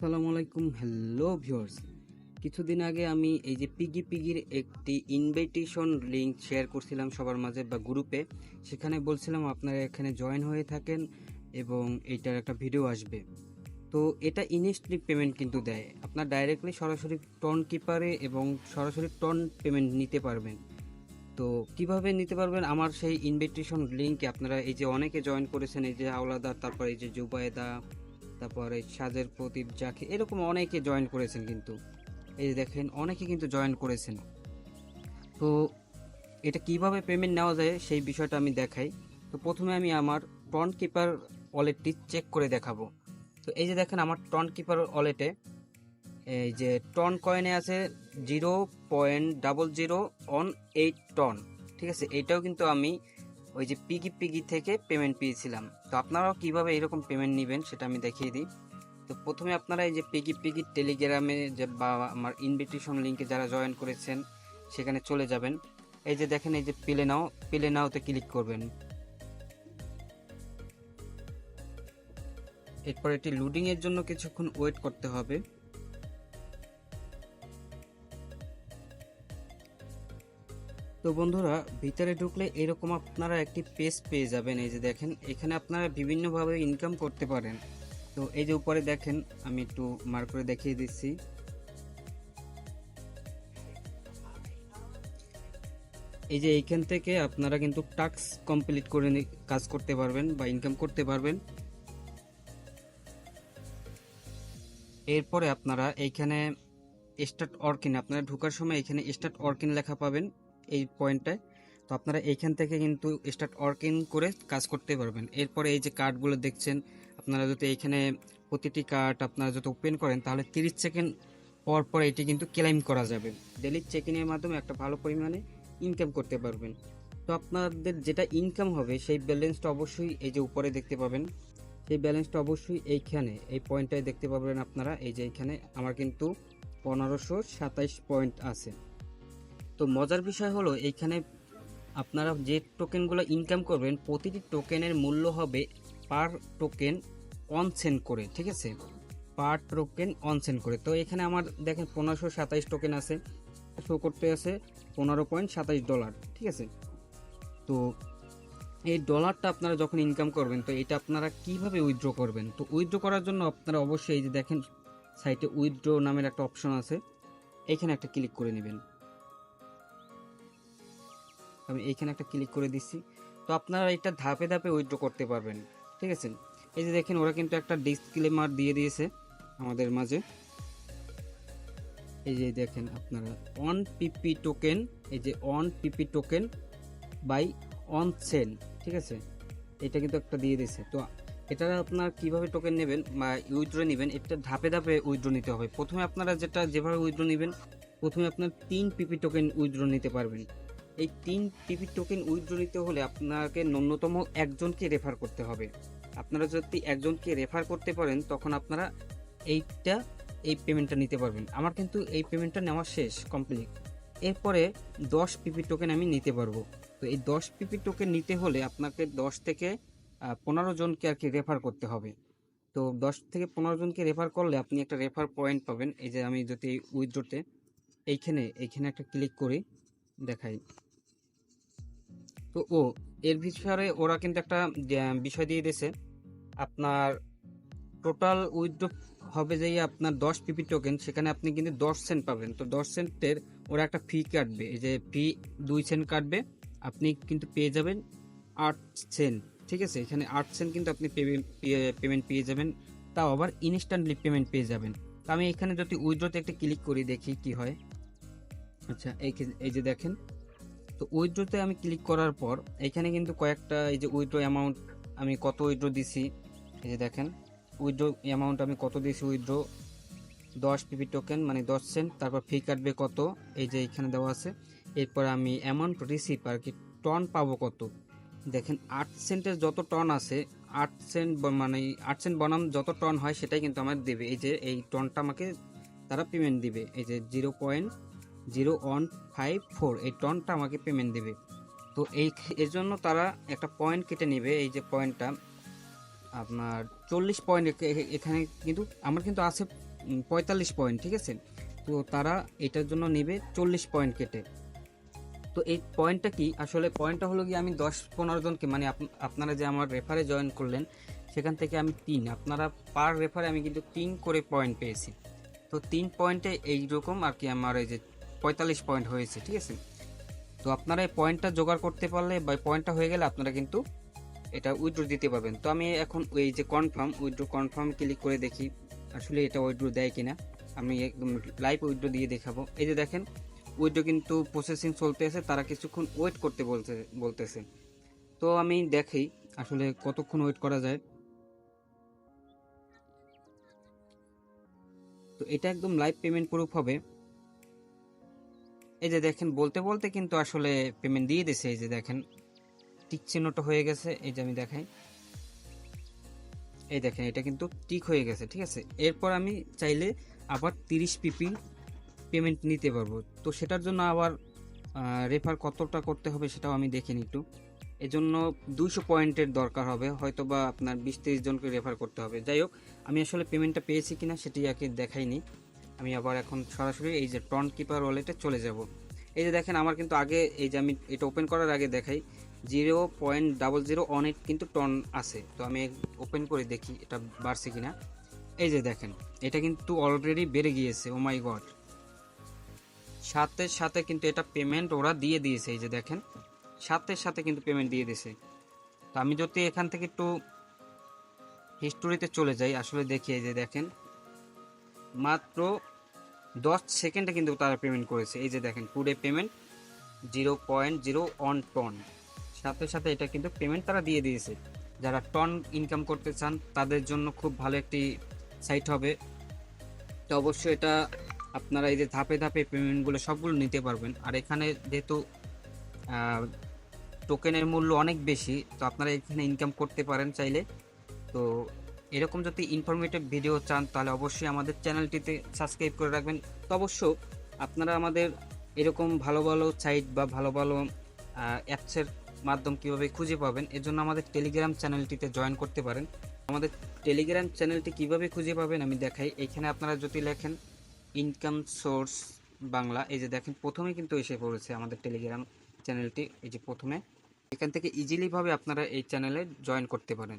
আসসালামু আলাইকুম hello viewers কিছুদিন আগে আমি এই যে পিগি পিগির একটি ইনভাইটেশন লিংক শেয়ার করছিলাম সবার মাঝে বা গ্রুপে সেখানে বলছিলাম আপনারা এখানে জয়েন হয়ে থাকেন এবং এইটার একটা ভিডিও আসবে। তো এটা ইনস্ট্যান্ট পেমেন্ট কিন্তু দেয়। আপনার ডাইরেক্টলি সরাসরি টন কিপারে এবং সরাসরি টন পেমেন্ট নিতে পারবেন। তো কীভাবে নিতে পারবেন? আমার সেই ইনভিটেশন লিঙ্কে আপনারা এই যে অনেকে জয়েন করেছেন, এই যে হাওলাদার তারপর এই যে জুবায়েদা তারপরে সাজের প্রদীপ জাকে এরকম অনেকে জয়েন করেছেন কিন্তু। এই যে দেখেন, অনেকে কিন্তু জয়েন করেছেন। তো এটা কীভাবে পেমেন্ট নেওয়া যায় সেই বিষয়টা আমি দেখাই। তো প্রথমে আমি আমার টন কিপার ওয়ালেটটি চেক করে দেখাবো। তো এই যে দেখেন, আমার টন কিপার ওয়ালেটে এই যে টন কয়েনে আছে zero point double zero one eight TON ঠিক আছে? এটাও কিন্তু আমি ওই যে পিগি পিগি থেকে পেমেন্ট পেয়েছিলাম। তো আপনারাও কীভাবে এরকম পেমেন্ট নেবেন সেটা আমি দেখিয়ে দিই। তো প্রথমে আপনারা এই যে পিগি পিগি টেলিগ্রামে যে বা আমার ইনভিটেশন লিঙ্কে যারা জয়েন করেছেন, সেখানে চলে যাবেন। এই যে দেখেন, এই যে পেলে নাও পেলে নাওতে ক্লিক করবেন। এরপর এটি লোডিং এর জন্য কিছুক্ষণ ওয়েট করতে হবে। তো বন্ধুরা, ভিতরে ঢুকলে এরকম আপনারা একটি পেজ পেয়ে যাবেন। এই যে দেখেন, এখানে আপনারা বিভিন্নভাবে ইনকাম করতে পারেন। তো এই যে উপরে দেখেন, আমি একটু মার করে দেখিয়ে দিচ্ছি। এই যে এইখান থেকে আপনারা কিন্তু টাস্ক কমপ্লিট করে কাজ করতে পারবেন বা ইনকাম করতে পারবেন। এরপরে আপনারা এইখানে স্টার্ট অর্কিন আপনারা ঢোকার সময় এখানে স্টার্ট অর্কিন লেখা পাবেন। এই পয়েন্টটায় তো আপনারা এইখান থেকে কিন্তু স্টার্ট অর্কিং করে কাজ করতে পারবেন। এরপরে এই যে কার্ডগুলো দেখছেন, আপনারা যদি এইখানে প্রতিটি কার্ড আপনারা যদি ওপেন করেন, তাহলে তিরিশ সেকেন্ড পর পর এটি কিন্তু ক্লেম করা যাবে। ডেলি চেকিংয়ের মাধ্যমে একটা ভালো পরিমাণে ইনকাম করতে পারবেন। তো আপনাদের যেটা ইনকাম হবে, সেই ব্যালেন্সটা অবশ্যই এই যে উপরে দেখতে পাবেন। সেই ব্যালেন্সটা অবশ্যই এইখানে, এই পয়েন্টটায় দেখতে পাবেন আপনারা। এই যে এইখানে আমার কিন্তু পনেরোশো সাতাইশ পয়েন্ট আছে। তো মজার বিষয় হলো, এইখানে আপনারা যে টোকেনগুলো ইনকাম করবেন, প্রতিটি টোকেনের মূল্য হবে পার টোকেন অন সেন্ট করে, ঠিক আছে? পার টোকেন অন সেন্ট করে। তো এখানে আমার দেখেন পনেরোশো সাতাইশ টোকেন আছে শো করতে আছে পনেরো পয়েন্ট সাতাইশ ডলার ঠিক আছে? তো এই ডলারটা আপনারা যখন ইনকাম করবেন, তো এটা আপনারা কীভাবে উইথড্র করবেন? তো উইথড্র করার জন্য আপনারা অবশ্যই এই যে দেখেন সাইটে উইথড্র নামের একটা অপশন আছে এইখানে একটা ক্লিক করে নেবেন। আমি এইখানে একটা ক্লিক করে দিচ্ছি। তো আপনারা এটা ধাপে ধাপে উইথড্র করতে পারবেন, ঠিক আছে? এই যে দেখেন, ওরা কিন্তু একটা ডিসক্লেমার দিয়ে দিয়েছে আমাদের মাঝে। এই যে দেখেন আপনারা অন পিপি টোকেন এই যে on PP token buy on sale ঠিক আছে? এটা কিন্তু একটা দিয়ে দিয়েছে। তো এটা আপনার কীভাবে টোকেন নেবেন বা উইথড্র নেবেন, এটা ধাপে ধাপে উইথড্র নিতে হবে। প্রথমে আপনারা যেটা যেভাবে উইথড্র নেবেন, প্রথমে আপনার তিন পিপি টোকেন উইথড্র নিতে পারবেন। এই তিন টিভি টোকেন উইথড্র নিতে হলে আপনাকে ন্যূনতম একজনকে রেফার করতে হবে। আপনারা যদি একজনকে রেফার করতে পারেন, তখন আপনারা এইটা, এই পেমেন্টটা নিতে পারবেন। আমার কিন্তু এই পেমেন্টটা নেওয়া শেষ কমপ্লিট এরপরে দশ পিপি টোকেন আমি নিতে পারব। তো এই দশ পিপি টোকেন নিতে হলে আপনাকে দশ থেকে পনেরো জনকে আর কি রেফার করতে হবে। তো দশ থেকে পনেরো জনকে রেফার করলে আপনি একটা রেফার পয়েন্ট পাবেন। এই যে আমি যদি উইথড্রোতে এইখানে এইখানে একটা ক্লিক করি, দেখাই। তো ও, এর ভিতরে ওরা কিন্তু একটা বিষয় দিয়ে দিয়েছে। আপনার টোটাল উইথড্র হবে যে আপনার দশ পিপি টোকেন সেখানে আপনি কিন্তু দশ সেন্ট পাবেন। তো দশ সেন্টের ওরা একটা ফি কাটবে। এই যে ফি দুই সেন্ট কাটবে, আপনি কিন্তু পেয়ে যাবেন আট সেন্ট ঠিক আছে? এখানে আট সেন্ট কিন্তু আপনি পেমেন্ট পেয়ে যাবেন। তাও আবার ইনস্ট্যান্টলি পেমেন্ট পেয়ে যাবেন। তো আমি এখানে যদি উইথড্রতে একটা ক্লিক করি, দেখি কি হয়। আচ্ছা এই এই যে দেখেন। তো উইথড্রোতে আমি ক্লিক করার পর, এখানে কিন্তু কয়েকটা এই যে উইথড্রো অ্যামাউন্ট আমি কত উইথড্রো দিছি, এই যে দেখেন উইথড্রো অ্যামাউন্ট আমি কত দিয়েছি উইথড্রো দশ পিপি টোকেন মানে দশ সেন্ট তারপর ফি কাটবে কত? এই যে এখানে দেওয়া আছে। এরপর আমি অ্যামাউন্ট রিসিভ আর কি টন পাবো কত? দেখেন, আট সেন্টের যত টন আছে, আট সেন্ট মানে আট সেন্ট বনাম যত টন হয়, সেটাই কিন্তু আমার দেবে। এই যে, এই টনটা আমাকে তারা পেমেন্ট দিবে। এই যে zero point zero one five four, এই টনটা আমাকে পেমেন্ট দেবে। তো এই এর জন্য তারা একটা পয়েন্ট কেটে নেবে, এই যে পয়েন্টটা আপনার চল্লিশ পয়েন্ট এখানে কিন্তু, আমার কিন্তু আছে পঁয়তাল্লিশ পয়েন্ট ঠিক আছে? তো তারা এটার জন্য নেবে চল্লিশ পয়েন্ট কেটে। তো এই পয়েন্টটা কি? আসলে পয়েন্টটা হলো কি আমি দশ পনেরো জনকে মানে আপ- আপনারা যে আমার রেফারে জয়েন করলেন, সেখান থেকে আমি তিন। আপনারা পার রেফারে আমি কিন্তু তিন করে পয়েন্ট পেয়েছি। তো তিন পয়েন্টে এইরকম আর কি আমার এই যে পঁয়তাল্লিশ পয়েন্ট হয়েছে, ঠিক আছে? তো আপনারা এই পয়েন্টটা জোগাড় করতে পারলে বা পয়েন্টটা হয়ে গেলে আপনারা কিন্তু এটা উইড্রো দিতে পারবেন। তো আমি এখন এই যে কনফার্ম উইথড্র কনফার্ম ক্লিক করে দেখি, আসলে এটা উইড্রো দেয় কিনা। আমি একদম লাইভ উইথড্র দিয়ে দেখাবো। এই যে দেখেন উইড্রো কিন্তু প্রসেসিং চলতে আছে, তারা কিছুক্ষণ ওয়েট করতে বলতে বলতেছে। তো আমি দেখি আসলে কতক্ষণ ওয়েট করা যায়। তো এটা একদম লাইভ পেমেন্ট প্রুফ হবে। এই যে দেখেন, বলতে বলতে কিন্তু আসলে পেমেন্ট দিয়ে দিছে। এই যে দেখেন টিক চিহ্নটা হয়ে গেছে। এই যে আমি দেখাই। এই দেখেন, এটা কিন্তু টিক হয়ে গেছে, ঠিক আছে? এরপর আমি চাইলে আবার তিরিশ পিপি পেমেন্ট নিতে পারব। তো সেটার জন্য আবার রেফার কতটা করতে হবে সেটাও আমি দেখিনি একটু। এজন্য দুইশো পয়েন্টের দরকার হবে। হয়তো বা আপনার বিশ তিরিশ জনকে রেফার করতে হবে। যাই হোক, আমি আসলে পেমেন্টটা পেয়েছি কিনা সেটি আগে দেখাইনি। আমি আবার এখন সরাসরি এই যে টন কিপার ওয়ালেটে চলে যাব। এই যে দেখেন, আমার কিন্তু আগে এই যে আমি এটা ওপেন করার আগে দেখাই জিরো পয়েন্ট ডাবল জিরো অনেক কিন্তু টন আছে। তো আমি ওপেন করে দেখি এটা বাড়ছে কিনা। এই যে দেখেন, এটা কিন্তু অলরেডি বেড়ে গিয়েছে ও মাই গড সাথে সাথে কিন্তু এটা পেমেন্ট ওরা দিয়ে দিয়েছে, এই যে দেখেন, সাথে সাথে কিন্তু পেমেন্ট দিয়ে দিয়েছে। তো আমি যদি এখান থেকে একটু হিস্টোরিতে চলে যাই, আসলে দেখি, এই যে দেখেন মাত্র দশ সেকেন্ডে কিন্তু তারা পেমেন্ট করেছে। এই যে দেখেন today payment zero point zero one TON সাথে সাথে এটা কিন্তু পেমেন্ট তারা দিয়ে দিয়েছে। যারা টন ইনকাম করতে চান, তাদের জন্য খুব ভালো একটি সাইট হবে। তো অবশ্যই এটা আপনারা এই যে ধাপে ধাপে পেমেন্টগুলো সবগুলো নিতে পারবেন। আর এখানে যেহেতু টোকেনের মূল্য অনেক বেশি, তো আপনারা এখানে ইনকাম করতে পারেন চাইলে। তো এরকম যদি ইনফরমেটিভ ভিডিও চান, তাহলে অবশ্যই আমাদের চ্যানেলটিতে সাবস্ক্রাইব করে রাখবেন। তো অবশ্য আপনারা আমাদের এরকম ভালো ভালো সাইট বা ভালো ভালো অ্যাপসের মাধ্যম কীভাবে খুঁজে পাবেন, এর জন্য আমাদের টেলিগ্রাম চ্যানেলটিতে জয়েন করতে পারেন। আমাদের টেলিগ্রাম চ্যানেলটি কীভাবে খুঁজে পাবেন আমি দেখাই। এখানে আপনারা যদি লেখেন ইনকাম সোর্স বাংলা, এই যে দেখেন, প্রথমে কিন্তু এসে পড়েছে আমাদের টেলিগ্রাম চ্যানেলটি এই যে প্রথমে। এখান থেকে ইজিলিভাবে আপনারা এই চ্যানেলে জয়েন করতে পারেন।